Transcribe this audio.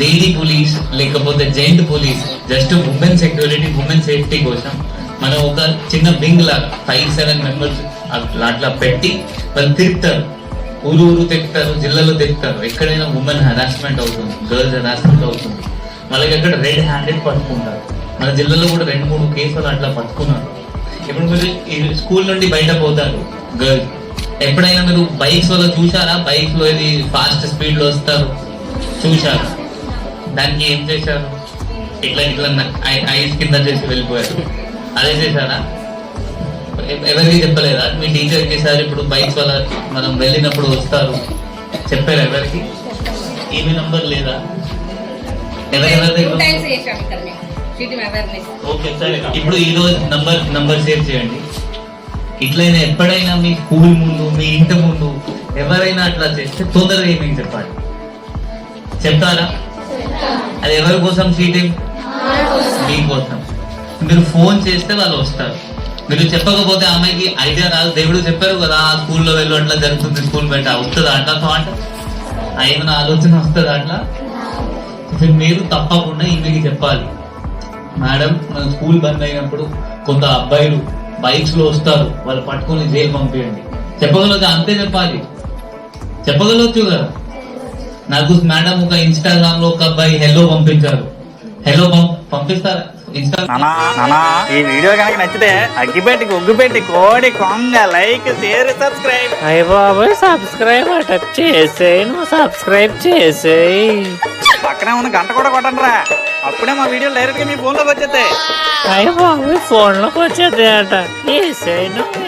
Lady police లేకపోతే gent police just women security women safety కోసం మనం ఒక చిన్న వింగ్ లా ఫైవ్ సెవెన్ మెంబర్స్ అట్లా పెట్టి వాళ్ళు తిరుగుతారు ఊరు ఊరు తిరుగుతారు జిల్లాలో తిరుగుతారు ఎక్కడైనా ఉమెన్ హరాస్మెంట్ అవుతుంది గర్ల్స్ హరాస్మెంట్ అవుతుంది. వాళ్ళకి అక్కడ రెడ్ హ్యాండెడ్ పట్టుకుంటారు. మన జిల్లాలో కూడా రెండు మూడు కేసులు అట్లా పట్టుకున్నారు. ఇప్పుడు మీరు స్కూల్ నుండి బయట పోతారు గర్ల్స్ ఎప్పుడైనా మీరు బైక్స్ వల్ల చూసారా బైక్లో ఇది ఫాస్ట్ స్పీడ్లో వస్తారు. చూశారు దానికి ఏం చేశారు ఇట్లా ఇట్లా ఐస్ కింద చేసి వెళ్ళిపోయారు అదే చేశారా ఎవరికి చెప్పలేదా? మీ టీచర్ సార్ ఇప్పుడు బైక్స్ వల్ల మనం వెళ్ళినప్పుడు వస్తారు? చెప్పారు ఎవరికి? ఈమె నంబర్ లేదా? ఓకే సరే. ఇప్పుడు ఈ రోజు నంబర్ నంబర్ సేవ్ చేయండి. ఇట్లయినా ఎప్పుడైనా మీ స్కూల్ ముందు మీ ఇంటి ముందు ఎవరైనా అట్లా చేస్తే తొందరగా ఏమేమి చెప్పాలి? చెప్తారా? అది ఎవరి కోసం సీటింగ్ మీకోసం మీరు ఫోన్ చేస్తే వాళ్ళు వస్తారు. మీరు చెప్పకపోతే అమ్మాయికి ఐడియా రాదు. దేవుడు చెప్పారు కదా ఆ స్కూల్లో వెళ్ళు అట్లా జరుగుతుంది స్కూల్ బయట. వస్తుందా అట్లా థాట్ ఏమైనా ఆలోచన వస్తుందా అట్లా? మీరు తప్పకుండా ఈమెకి చెప్పాలి. మేడం మన స్కూల్ బంద్ అయినప్పుడు కొంత అబ్బాయిలు బైక్స్లో వస్తారు. వాళ్ళు పట్టుకొని జైలు పంపించండి చెప్పగలదు అంతే చెప్పాలి. చెప్పగలవచ్చు కదా? నాకు మేడం ఒక ఇన్స్టాగ్రామ్లో ఒక అబ్బాయి హెల్లో పంపించారు. హెల్లో పంపిస్తారా? ఈ వీడియో కనుక నచ్చితే అగ్గిపెట్టి ఒగ్గుపెట్టి కోడి కొంగ లైక్ షేర్ సబ్స్క్రైబ్ అయ్య బాబోయ్ సబ్స్క్రైబ్ అట చేసేయి నువ్వు సబ్స్క్రైబ్ చేసేయి. పక్కనే ఉన్న గంట కూడా కొట్టండి రా అప్పుడే మా వీడియో డైరెక్ట్గా మీ ఫోన్లోకి వచ్చేస్తాయి. అయ్య బాబోయ్ ఫోన్లోకి వచ్చేది అట చేసేయి నువ్వు.